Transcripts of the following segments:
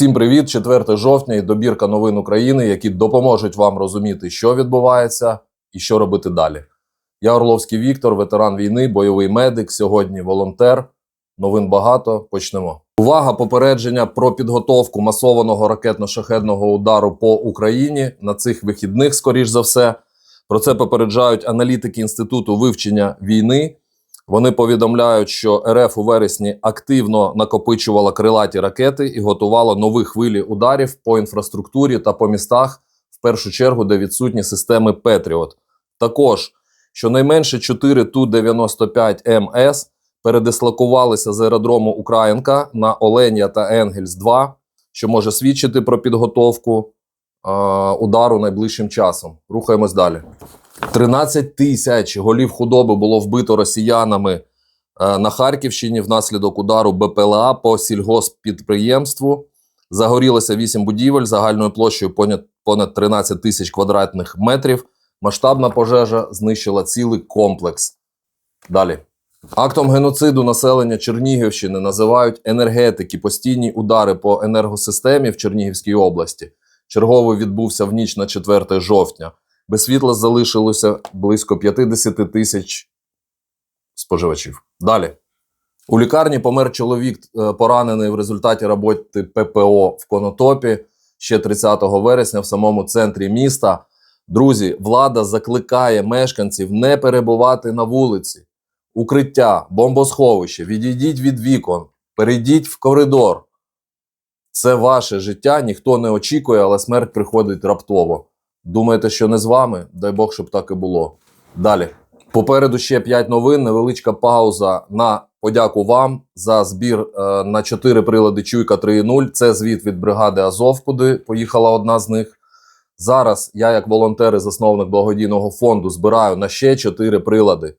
Всім привіт! 4 жовтня і добірка новин України, які допоможуть вам розуміти, що відбувається і що робити далі. Я Орловський Віктор, ветеран війни, бойовий медик. Сьогодні волонтер. Новин багато. Почнемо. Увага! Попередження про підготовку масованого ракетно-шахедного удару по Україні на цих вихідних, скоріш за все. Про це попереджають аналітики Інституту вивчення війни. Вони повідомляють, що РФ у вересні активно накопичувала крилаті ракети і готувала нові хвилі ударів по інфраструктурі та по містах, в першу чергу, де відсутні системи Петріот. Також щонайменше 4 Ту-95 МС передислокувалися з аеродрому Українка на Оленя та Енгельс 2, що може свідчити про підготовку е, удару найближчим часом. Рухаємось далі. 13 тисяч голів худоби було вбито росіянами е, на Харківщині внаслідок удару БПЛА по сільгосппідприємству. Загорілося 8 будівель загальною площею понад 13 тисяч квадратних метрів. Масштабна пожежа знищила цілий комплекс. Далі. Актом геноциду населення Чернігівщини називають енергетики постійні удари по енергосистемі в Чернігівській області. Черговий відбувся в ніч на 4 жовтня. Без світла залишилося близько 50 тисяч споживачів. Далі. У лікарні помер чоловік, е, поранений в результаті роботи ППО в Конотопі ще 30 вересня в самому центрі міста. Друзі, влада закликає мешканців не перебувати на вулиці. Укриття, бомбосховище, відійдіть від вікон, перейдіть в коридор. Це ваше життя, ніхто не очікує, але смерть приходить раптово. Думаєте, що не з вами? Дай Бог, щоб так і було. Далі. Попереду ще 5 новин. Невеличка пауза на подяку вам за збір е, на 4 прилади Чуйка 3.0. Це звіт від бригади Азов, куди поїхала одна з них. Зараз я, як волонтер і засновник благодійного фонду, збираю на ще 4 прилади.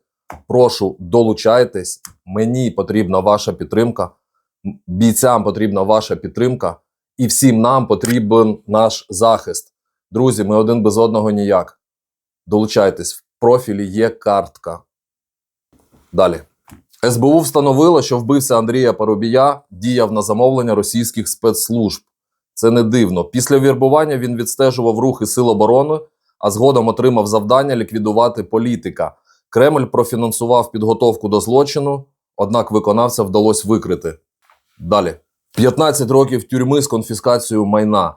Прошу, долучайтесь. Мені потрібна ваша підтримка. Бійцям потрібна ваша підтримка, і всім нам потрібен наш захист. Друзі, ми один без одного ніяк. Долучайтесь, в профілі є картка. Далі. СБУ встановило, що вбивця Андрія Парубія діяв на замовлення російських спецслужб. Це не дивно. Після вірбування він відстежував рухи Сил оборони, а згодом отримав завдання ліквідувати політика. Кремль профінансував підготовку до злочину, однак виконавця вдалося викрити. Далі. 15 років тюрми з конфіскацією майна.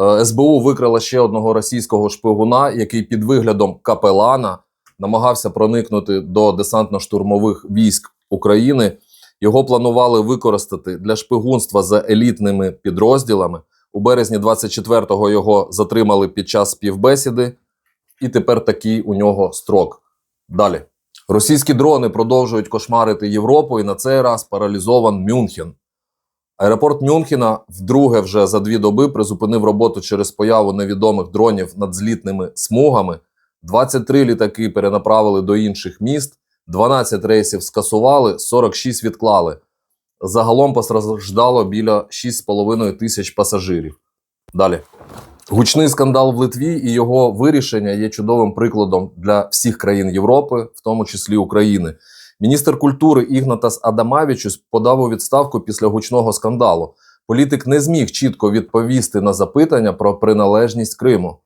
Е, СБУ викрила ще одного російського шпигуна, який під виглядом капелана намагався проникнути до десантно-штурмових військ України. Його планували використати для шпигунства за елітними підрозділами. У березні 24-го його затримали під час співбесіди, і тепер такий у нього строк. Далі. Російські дрони продовжують кошмарити Європу, і на цей раз паралізован Мюнхен. Аеропорт Мюнхена вдруге вже за дві доби призупинив роботу через появу невідомих дронів над злітними смугами. 23 літаки перенаправили до інших міст, 12 рейсів скасували, 46 відклали. Загалом постраждало біля 6,5 тисяч пасажирів. Далі. Гучний скандал в Литві і його вирішення є чудовим прикладом для всіх країн Європи, в тому числі України. Міністр культури Ігнатас Адамавічус подав у відставку після гучного скандалу. Політик не зміг чітко відповісти на запитання про приналежність Криму.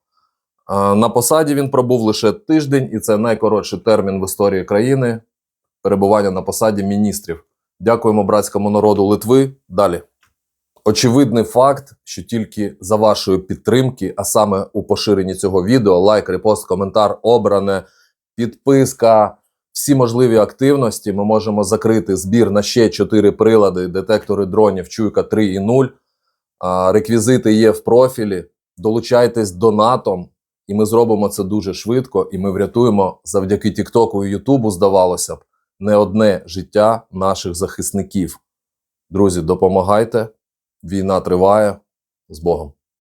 На посаді він пробув лише тиждень, і це найкоротший термін в історії країни перебування на посаді міністрів. Дякуємо братському народу Литви. Далі. Очевидний факт, що тільки за вашої підтримки, а саме у поширенні цього відео, лайк, репост, коментар, обране, підписка, всі можливі активності, ми можемо закрити збір на ще 4 прилади, детектори дронів Чуйка 3.0. А, Реквізити є в профілі. Долучайтесь донатом, і ми зробимо це дуже швидко. І ми врятуємо завдяки Тіктоку і Ютубу, здавалося б, не одне життя наших захисників. Друзі, допомагайте. Війна триває з Богом.